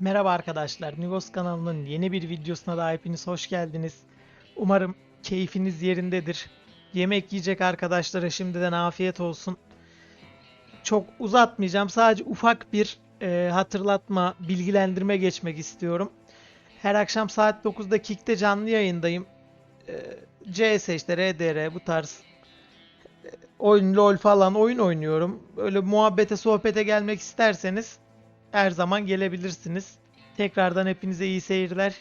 Merhaba arkadaşlar, Nivos kanalının yeni bir videosuna da hepiniz hoş geldiniz. Umarım keyfiniz yerindedir. Yemek yiyecek arkadaşlara şimdiden afiyet olsun. Çok uzatmayacağım, sadece ufak bir e, hatırlatma, bilgilendirme geçmek istiyorum. Her akşam saat 9'da Kick'te canlı yayındayım. E, CS işte RDR bu tarz e, oyun LoL falan oyun oynuyorum. Öyle muhabbete sohbete gelmek isterseniz her zaman gelebilirsiniz. Tekrardan hepinize iyi seyirler.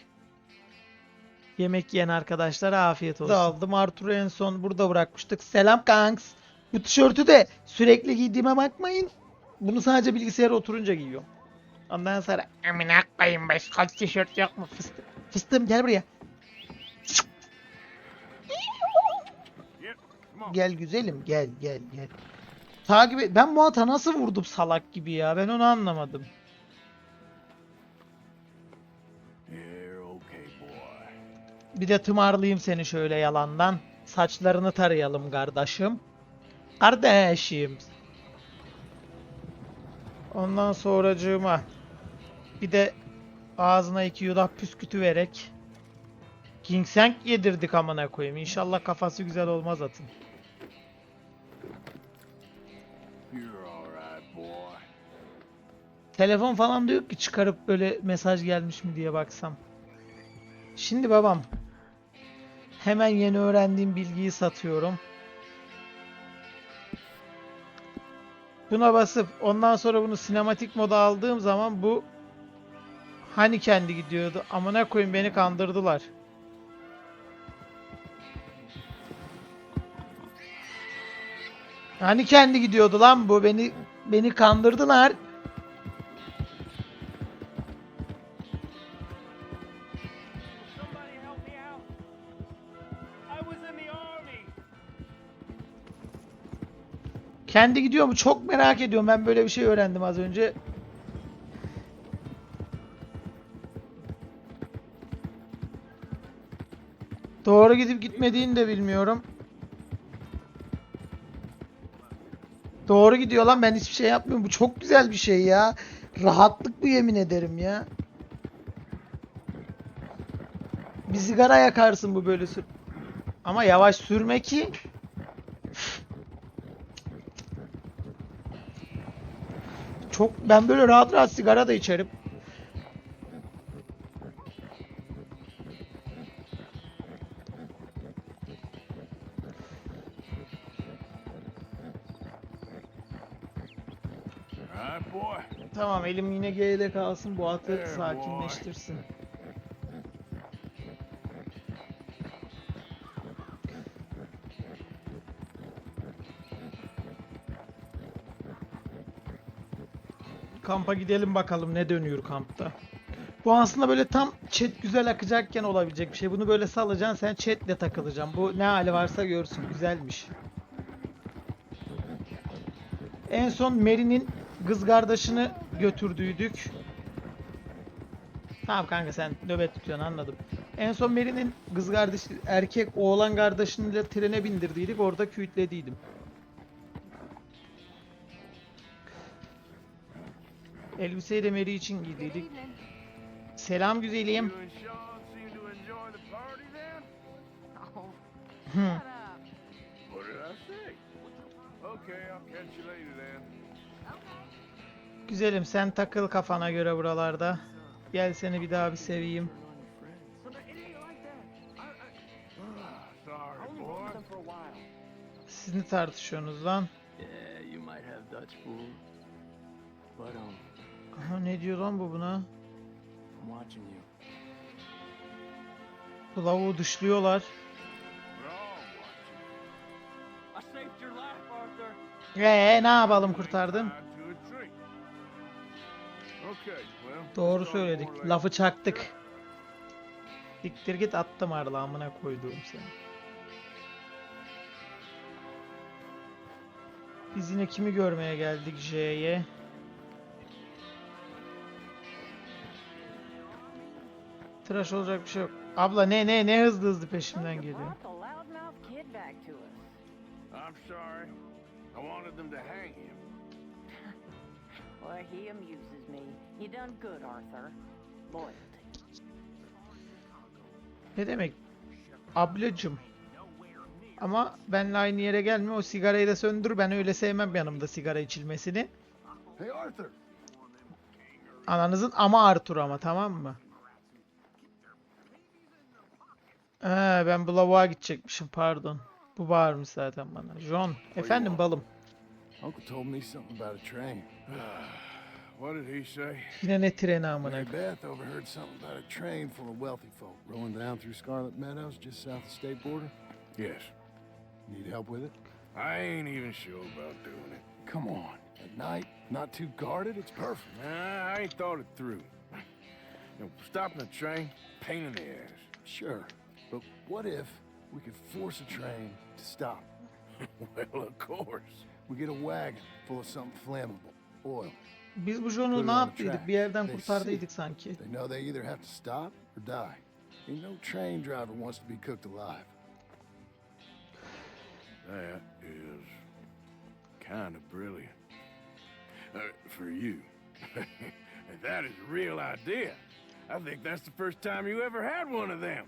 Yemek yiyen arkadaşlara afiyet olsun. Aldım Arthur'u en son burada bırakmıştık. Selam kanks. Bu tişörtü de sürekli giydiğime bakmayın. Bunu sadece bilgisayara oturunca giyiyorum. Ondan sonra Amına koyayım başka tişört yok mu fıstık? fıstığım gel buraya. Gel güzelim gel gel gel. Takip. Ben bu ata nasıl vurdum salak gibi ya? Ben onu anlamadım. Bir de tımarlayayım seni şöyle yalandan. Saçlarını tarayalım kardeşim. Kardeşim. Ondan sonracığıma bir de ağzına iki yudah püskütü vererek Ginseng yedirdik amına koyayım. İnşallah kafası güzel olmaz atın. Telefon falan da yok ki çıkarıp böyle mesaj gelmiş mi diye baksam. Şimdi babam. Hemen yeni öğrendiğim bilgiyi satıyorum. Buna basıp ondan sonra bunu sinematik moda aldığım zaman bu hani kendi gidiyordu. Amına koyayım beni kandırdılar. Hani kendi gidiyordu lan bu beni beni kandırdılar. Kendi gidiyor mu? Çok merak ediyorum. Ben böyle bir şey öğrendim az önce. Doğru gidip gitmediğini de bilmiyorum. Doğru gidiyor lan ben hiçbir şey yapmıyorum. Bu çok güzel bir şey ya. Rahatlık bu yemin ederim ya. Bir sigara yakarsın bu böyle sür. Ama yavaş sürme ki Çok ben böyle rahat rahat sigara da içerim. Tamam elim yine G'de kalsın bu atı sakinleştirsin. Kampa gidelim bakalım ne dönüyor kampta. Bu aslında böyle tam chat güzel akacakken olabilecek bir şey. Bunu böyle salacaksın sen chatle takılacaksın. Bu ne hali varsa görsün. Güzelmiş. En son Mary'nin kız kardeşini götürdüydük. Tamam kanka sen nöbet tutuyorsun anladım. En son Mary'nin kız kardeşi, erkek oğlan kardeşini de trene bindirdiydik. Orada kütlediydim. Elbiseyi de Mary için giydiydik. Selam güzelim. Güzelim sen takıl kafana göre buralarda. Gel seni bir daha bir seveyim. Siz ne tartışıyorsunuz lan? Yeah, you might have Dutch food, but um, Aha, ne diyor lan bu buna? I'm watching you. Bu lavuğu dışlıyorlar. Eee ne yapalım kurtardın? Doğru söyledik. Lafı çaktık. Diktir git attım arlağımına koyduğum seni. Biz yine kimi görmeye geldik J'ye? Tıraş olacak bir şey yok. Abla ne ne ne hızlı hızlı peşimden geliyor. I'm sorry. I wanted them to hang him. Well, he amuses me. You done good, Arthur. Loyalty. Ne demek? Ablacım. Ama benle aynı yere gelme. O sigarayı da söndür. Ben öyle sevmem yanımda sigara içilmesini. Hey, Arthur. Ananızın ama Arthur ama tamam mı? Ee, ben bu lavuğa gidecekmişim pardon. Bu bağırmış zaten bana. John. Efendim balım. Uncle told me something about a train. what did he say? Yine ne treni amına. Mary Beth overheard something about a train full of wealthy folk rolling down through Scarlet Meadows just south of state border. Yes. Need help with it? I ain't even sure about doing it. Come on. At night, not too guarded, it's perfect. Nah, I ain't thought it through. You know, stopping a train, pain in the ass. Sure. But what if we could force a train to stop? well, of course. We get a wagon full of something flammable. Oil. Biz bu Put John'u ne on the yaptıydık? Bir yerden They kurtardıydık sanki. They know they either have to stop or die. Ain't no train driver wants to be cooked alive. That is kind of brilliant. Uh, for you. that is a real idea. I think that's the first time you ever had one of them.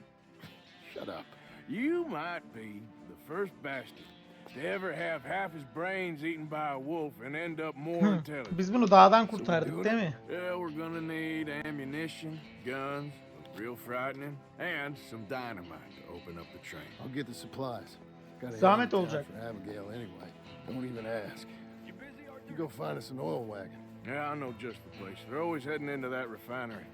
Shut up. You might be the first bastard to ever have half his brains eaten by a wolf and end up more hmm. intelligent. Biz bunu dağdan So we're kurtardık doing değil it? mi? Yeah, we're gonna need ammunition, guns, real frightening, and some dynamite to open up the train. I'll get the supplies. Got a Zahmet head in olacak. for Abigail anyway. Don't even ask. You go find us an oil wagon. Yeah, I know just the place. They're always heading into that refinery.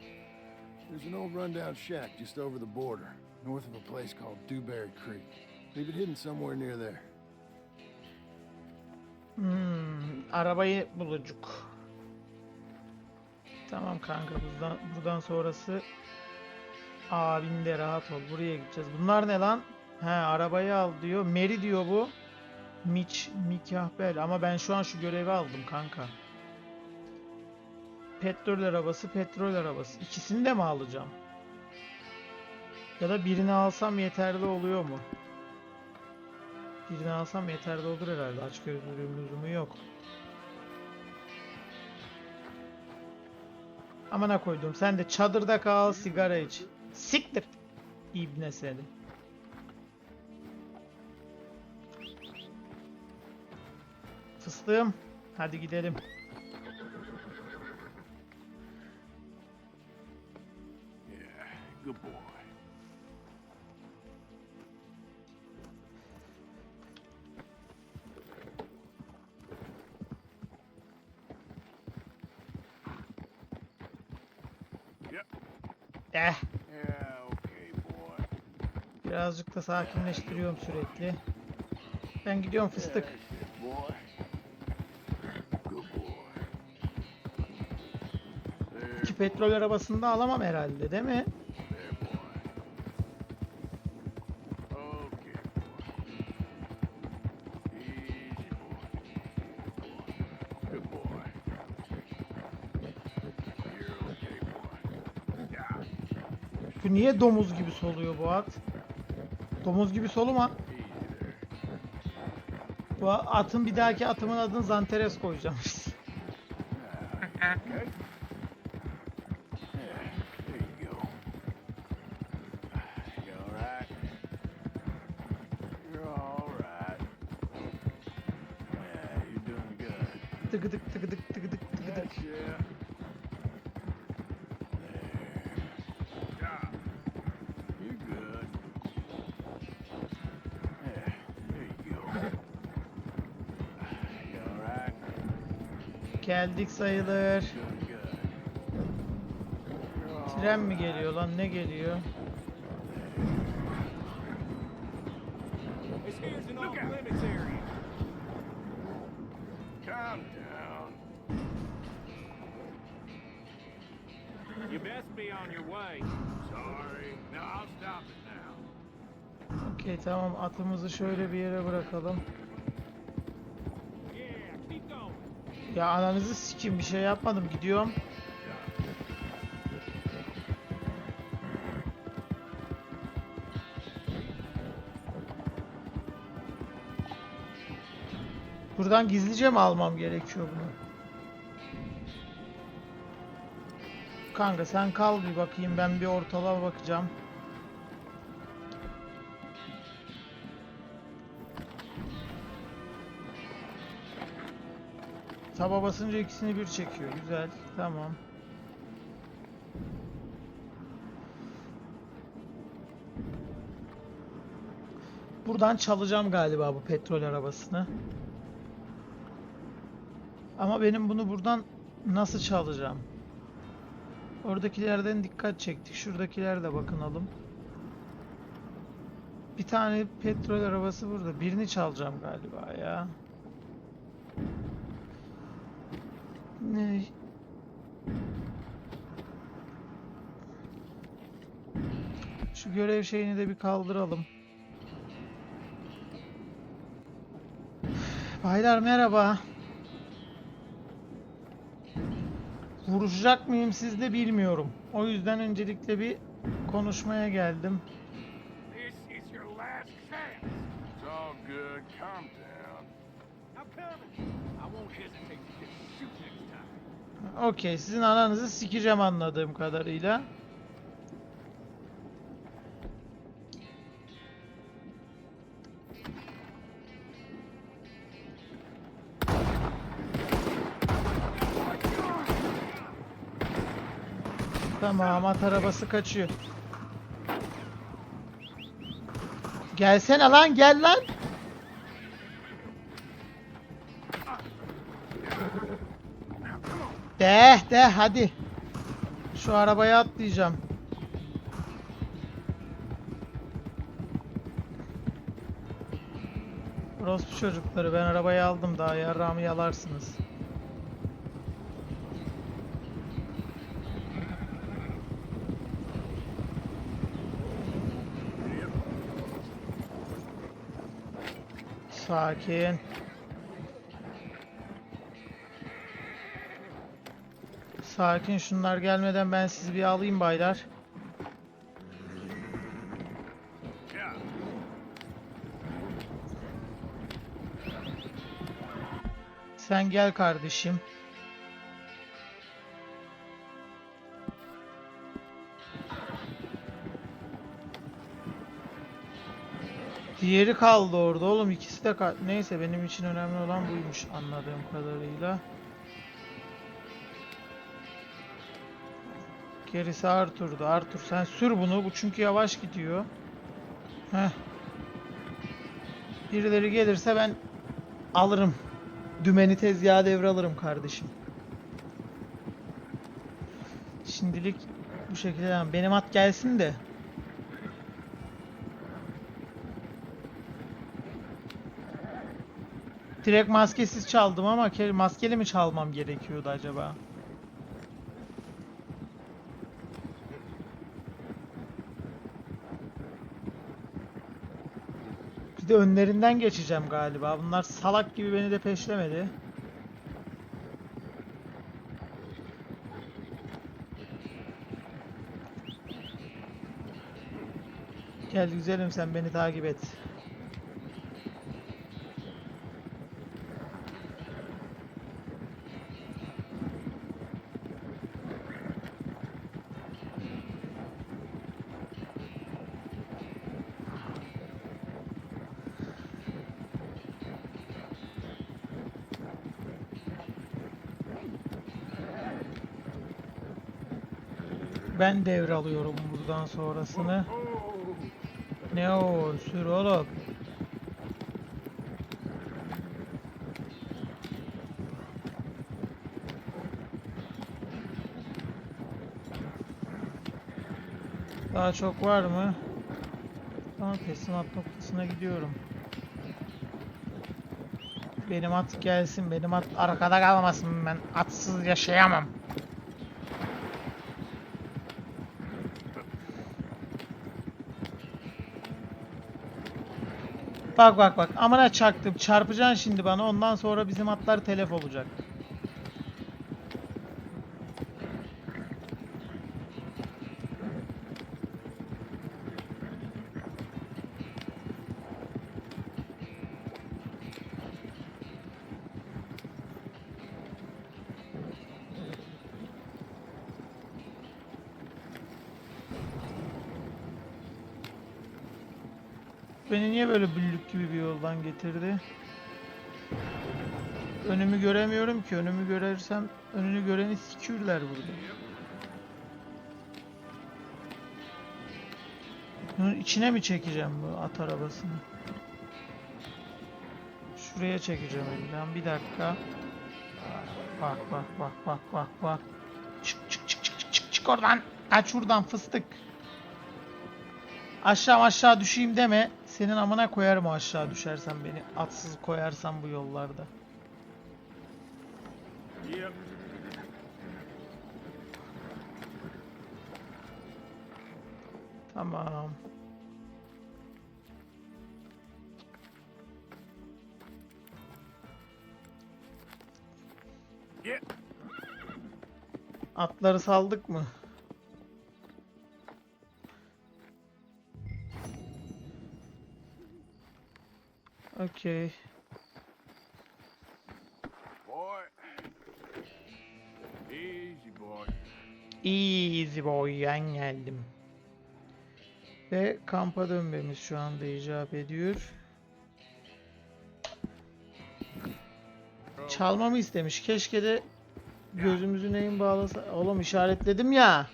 There's an old rundown shack just over the border, north of a place called Dewberry Creek. Leave it hidden somewhere near there. Hmm, arabayı bulucuk. Tamam kanka buradan, buradan sonrası abin de rahat ol. Buraya gideceğiz. Bunlar ne lan? He arabayı al diyor. Mary diyor bu. Mitch, Mikahbel. Ama ben şu an şu görevi aldım kanka. Petrol arabası, petrol arabası. İkisini de mi alacağım? Ya da birini alsam yeterli oluyor mu? Birini alsam yeterli olur herhalde. Aç gözlülüğüm lüzumu yok. Amına koydum. Sen de çadırda kal, sigara iç. Siktir. İbne seni. Fıstığım. Hadi gidelim. Yeah, good boy. Birazcık da sakinleştiriyorum sürekli. Ben gidiyorum fıstık. İki petrol arabasını da alamam herhalde değil mi? Bu niye domuz gibi soluyor bu at? Domuz gibi soluma. Bu atın bir dahaki atımın adını Zanteres koyacağım. Tıkıdık tıkıdık tıkıdık tıkıdık. Geldik sayılır. Tren mi geliyor lan ne geliyor? Okey tamam atımızı şöyle bir yere bırakalım. Ya ananızı sikim bir şey yapmadım gidiyorum. Buradan gizlice mi almam gerekiyor bunu? Kanka sen kal bir bakayım ben bir ortalığa bakacağım. Taba basınca ikisini bir çekiyor. Güzel. Tamam. Buradan çalacağım galiba bu petrol arabasını. Ama benim bunu buradan nasıl çalacağım? Oradakilerden dikkat çektik. Şuradakiler de bakınalım. Bir tane petrol arabası burada. Birini çalacağım galiba ya. Şu görev şeyini de bir kaldıralım. Baylar merhaba. Vuracak mıyım sizle bilmiyorum. O yüzden öncelikle bir konuşmaya geldim. This is your last chance. It's all good. Calm down. I'm coming. I won't hesitate to get to shoot next time. Okey, sizin ananızı sikeceğim anladığım kadarıyla. Tamam, at arabası kaçıyor. Gelsene lan, gel lan. De de hadi. Şu arabaya atlayacağım. Orospu çocukları ben arabayı aldım daha yarrağımı yalarsınız. Sakin. Sakin şunlar gelmeden ben sizi bir alayım baylar. Sen gel kardeşim. Diğeri kaldı orada oğlum ikisi de kal neyse benim için önemli olan buymuş anladığım kadarıyla. Gerisi Arthur'du. Arthur sen sür bunu. Bu çünkü yavaş gidiyor. Heh. Birileri gelirse ben alırım. Dümeni tezgaha devralırım kardeşim. Şimdilik bu şekilde devam. Benim at gelsin de. Direkt maskesiz çaldım ama ke- maskeli mi çalmam gerekiyordu acaba? Bir de önlerinden geçeceğim galiba. Bunlar salak gibi beni de peşlemedi. Gel güzelim sen beni takip et. Ben devralıyorum buradan sonrasını. Ne o? Sür oğlum. Daha çok var mı? Tamam teslimat noktasına gidiyorum. Benim at gelsin. Benim at arkada kalmasın. Ben atsız yaşayamam. Bak bak bak. Amına çaktım. Çarpacaksın şimdi bana. Ondan sonra bizim atlar telef olacak. beni niye böyle büllük gibi bir yoldan getirdi? Önümü göremiyorum ki. Önümü görersem önünü göreni sikürler burada. İçine mi çekeceğim bu at arabasını? Şuraya çekeceğim elinden. Bir dakika. Bak bak bak bak bak bak. Çık çık çık çık çık çık çık oradan. Kaç şuradan fıstık. Aşağı aşağı düşeyim deme. Senin amına koyarım aşağı düşersen beni. Atsız koyarsan bu yollarda. Tamam. Atları saldık mı? Okey. Boy. Easy, boy. Easy boy ben geldim. Ve kampa dönmemiz şu anda icap ediyor. Çalmamı istemiş. Keşke de gözümüzü neyin bağlasa... Oğlum işaretledim ya.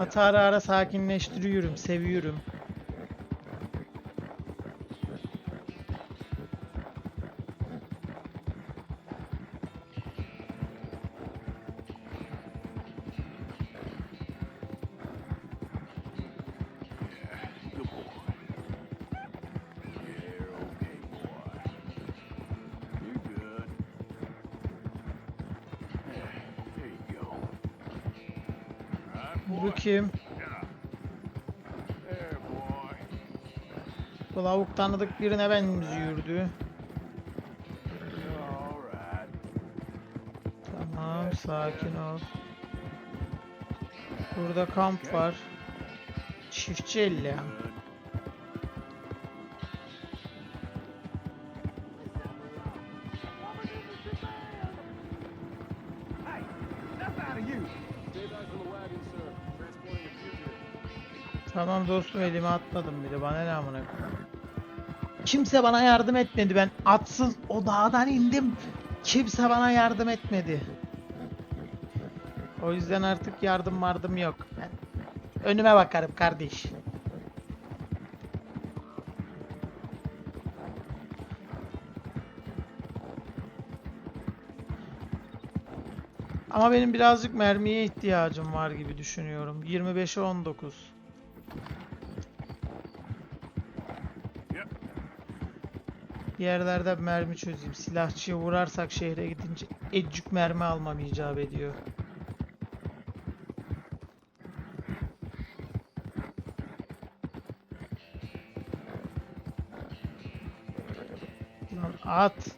Atı ara ara sakinleştiriyorum. Seviyorum. Lavuk tanıdık birine benziyordu. Tamam sakin ol. Burada kamp var. Çiftçi elli Tamam dostum elime atmadım bile bana ne amına. Kimse bana yardım etmedi ben atsız o dağdan indim. Kimse bana yardım etmedi. O yüzden artık yardım vardım yok. Ben önüme bakarım kardeş. Ama benim birazcık mermiye ihtiyacım var gibi düşünüyorum. 25'e 19. Bir yerlerde mermi çözeyim. Silahçıya vurarsak şehre gidince ecük mermi almam icap ediyor. Lan at.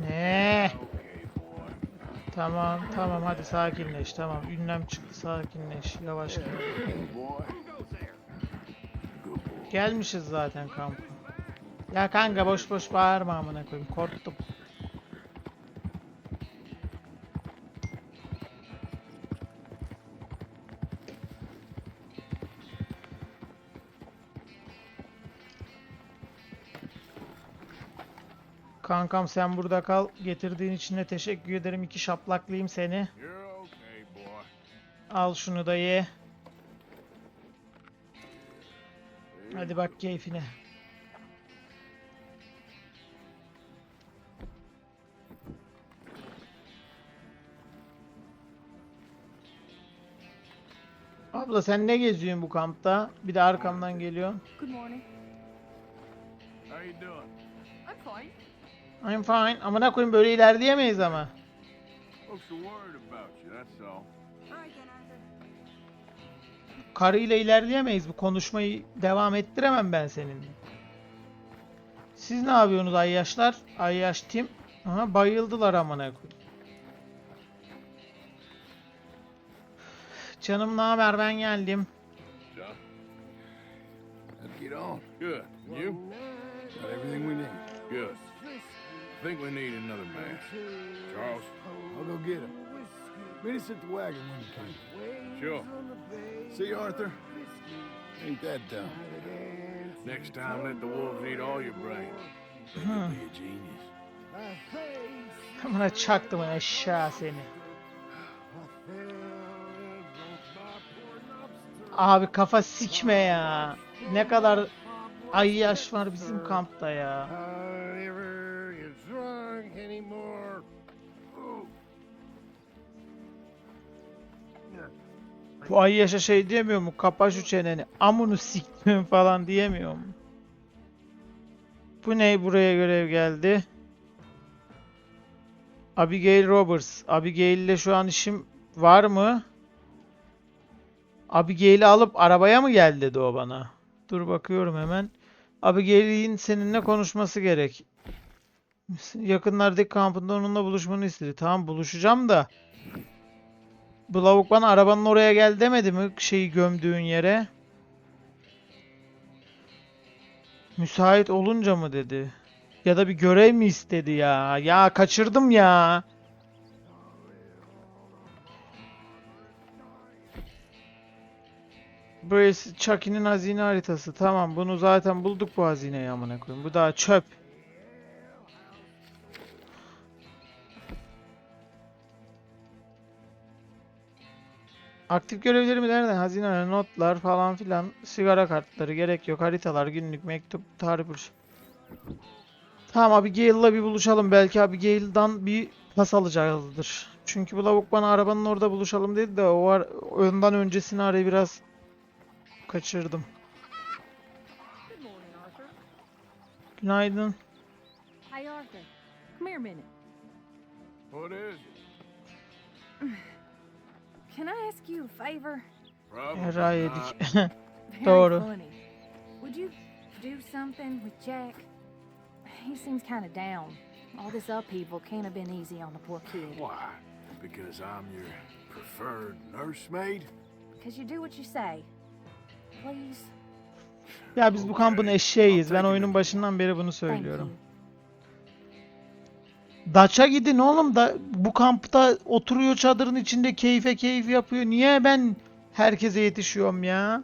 Ne? Tamam tamam hadi sakinleş tamam. Ünlem çıktı sakinleş. Yavaş gel. Gelmişiz zaten kampa. Ya kanka boş boş bağırma amına koyayım. Korktum. Kankam sen burada kal. Getirdiğin için de teşekkür ederim. İki şaplaklayayım seni. Al şunu da ye. Hadi bak keyfine. Abla sen ne geziyorsun bu kampta? Bir de arkamdan geliyor. Good morning. How you doing? I'm fine. I'm fine. Amına koyayım böyle ilerleyemeyiz ama. Folks are worried about you, that's all. Karıyla ilerleyemeyiz. Bu konuşmayı devam ettiremem ben seninle. Siz ne yapıyorsunuz ayyaşlar? Ayyaş tim. Aha bayıldılar amına koyayım. Canım ne haber ben geldim. John? Let's get on. Good. You? Got everything we need. Good. I think we need another man. Charles? I'll go get him. Meet us at the wagon when you can. Sure. See, Arthur? Ain't that dumb. Next time, let the wolves eat all your brains. You'll be a genius. Amına çaktım aşağı seni. Abi kafa sikme ya. Ne kadar ayyaş var bizim kampta ya. Bu ayyaşa şey diyemiyor mu? Kapa şu çeneni. Amunu siktim falan diyemiyor mu? Bu ne buraya görev geldi? Abigail Roberts. Abigail ile şu an işim var mı? Abigail'i alıp arabaya mı gel dedi o bana. Dur bakıyorum hemen. Abigail'in seninle konuşması gerek. Yakınlardaki kampında onunla buluşmanı istedi. Tamam buluşacağım da. Bu lavuk bana arabanın oraya gel demedi mi şeyi gömdüğün yere? Müsait olunca mı dedi? Ya da bir görev mi istedi ya? Ya kaçırdım ya. Burası Chucky'nin hazine haritası. Tamam bunu zaten bulduk bu hazineyi amına koyayım. Bu daha çöp. Aktif görevlerimi nereden? Hazine, notlar falan filan. Sigara kartları gerek yok. Haritalar, günlük, mektup, tarih buluş. Tamam Abigail'la bir buluşalım. Belki Abigail'dan bir pas alacağızdır. Çünkü bu lavuk bana arabanın orada buluşalım dedi de o var ondan öncesini arayı biraz kaçırdım. Günaydın. Hey, Arthur, come here a minute. What is it? Can I ask you a favor? Yedik. Very Doğru. funny. Would you do something with Jack? He seems kind of down. All this upheaval can't have been easy on the poor kid. Why? Because I'm your preferred nursemaid? Because you do what you say. Please. Ya biz bu kampın eşeğiyiz. Ben oyunun başından beri bunu Thank söylüyorum. Daça gidin oğlum da bu kampta oturuyor çadırın içinde keyfe keyif yapıyor. Niye ben herkese yetişiyorum ya?